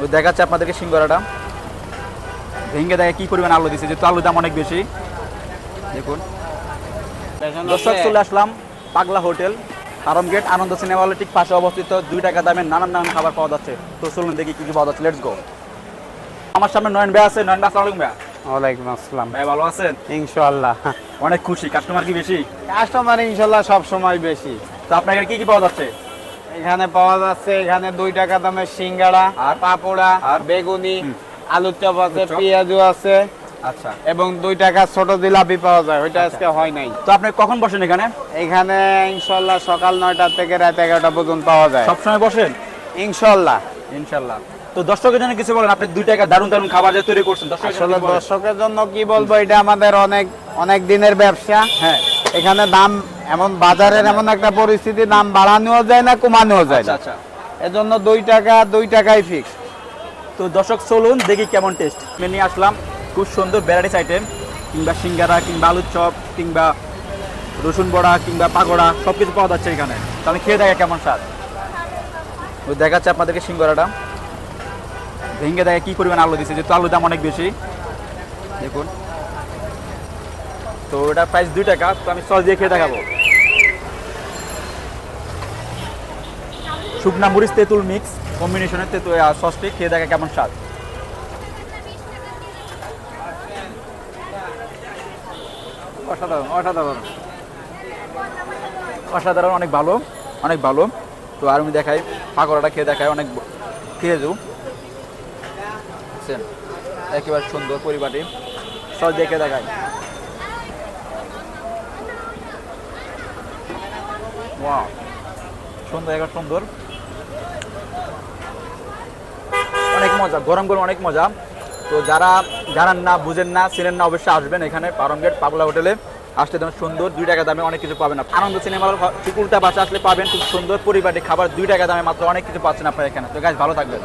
ওই দেখাচ্ছে আপনাদেরকে সিঙ্গরাটা ভেঙে দেখে কি পরিমাণ আলু দিচ্ছে যেহেতু আলুর দাম অনেক বেশি। দেখুন। দর্শক চলে আসলাম পাগলা হোটেল আরম গেট আনন্দ সিনেমা হলের ঠিক পাশে অবস্থিত দুই টাকা দামের নানান নানান খাবার পাওয়া যাচ্ছে। তো চলুন দেখি কি কি পাওয়া যাচ্ছে লেটস গো আমার সামনে নয়ন ভাই আছে। নয়ন ভাই আসসালামু ভাই। ওয়ালাইকুম আসসালাম। ভাই ভালো আছেন? ইনশাআল্লাহ। অনেক খুশি। কাস্টমার কি বেশি? কাস্টমার ইনশাল্লাহ সব সময় বেশি। তো আপনার কি কি পাওয়া যাচ্ছে? এখানে পাওয়া যাচ্ছে এখানে দুই টাকা দামের সিঙ্গাড়া আর? পাপোড়া আর? বেগুনি। আলুর চপ আছে আলুর চপ। পেঁয়াজু আছে। আচ্ছা। এবং দুই টাকা ছোট জিলাপি পাওয়া যায় ওইটা আচ্ছা। আজকে হয় নাই। তো আপনি কখন বসেন এখানে? এখানে ইনশাল্লাহ সকাল নয়টা থেকে রাত এগারোটা পর্যন্ত পাওয়া যায়। সবসময় বসেন? ইনশাল্লাহ। ইনশাল্লাহ। তো দর্শকের জন্য কিছু বলেন আপনি দুই টাকা দারুণ দারুণ খাবার যে তৈরি করছেন আসলে দর্শকের জন্য কি বলব এটা আমাদের অনেক অনেক দিনের ব্যবসা। হ্যাঁ। এখানে দাম এমন বাজারের এমন একটা পরিস্থিতি দাম বাড়ানোও যায় না কমানোও যায় আচ্ছা না। আচ্ছা। এজন্য দুই টাকা দুই টাকাই ফিক্স তো দর্শক চলুন দেখি কেমন টেস্ট আমি নিয়ে আসলাম খুব সুন্দর ভ্যারাইটিস আইটেম কিংবা সিঙ্গারা কিংবা আলুর চপ কিংবা রসুন বড়া কিংবা পাকোড়া সব কিছু পাওয়া যাচ্ছে এখানে। তো আমি খেয়ে দেখা কেমন স্বাদ? দেখাচ্ছে আপনাদেরকে সিঙ্গারাটা। ভেঙে দেখে কী পরিমাণ আলু দিচ্ছে যেহেতু আলুর দাম অনেক বেশি। দেখুন। তো ওটার প্রাইস দুই টাকা, তো আমি সস দিয়ে খেয়ে দেখাবো। শুকনা মরিচ, তেঁতুল মিক্স কম্বিনেশনের তেঁতুল সসটি খেয়ে দেখা কেমন স্বাদ। অসাধারণ অসাধারণ। অসাধারণ, অনেক ভালো অনেক ভালো। তো আর আমি দেখাই, পাকোড়াটা খেয়ে দেখাই, অনেক খেয়ে বুঝছেন? একেবারে সুন্দর পরিপাটি। সব দেখে দেখাই। ওয়াও সুন্দর একটা সুন্দর। অনেক মজা, গরম গরম অনেক মজা। তো যারা জানান না, বুঝেন না, চিনেন না, অবশ্যই আসবেন এখানে পারম গেট পাগলা হোটেলে। আসলে তেমন সুন্দর, দুই টাকা দামে অনেক কিছু পাবেন আনন্দ সিনেমার ঠিক উল্টা পাশে আসলে পাবেন খুব সুন্দর পরিবারে খাবার, দুই টাকা দামে মাত্র অনেক কিছু পাচ্ছেন আপনারা এখানে। তো গাছ ভালো থাকবেন।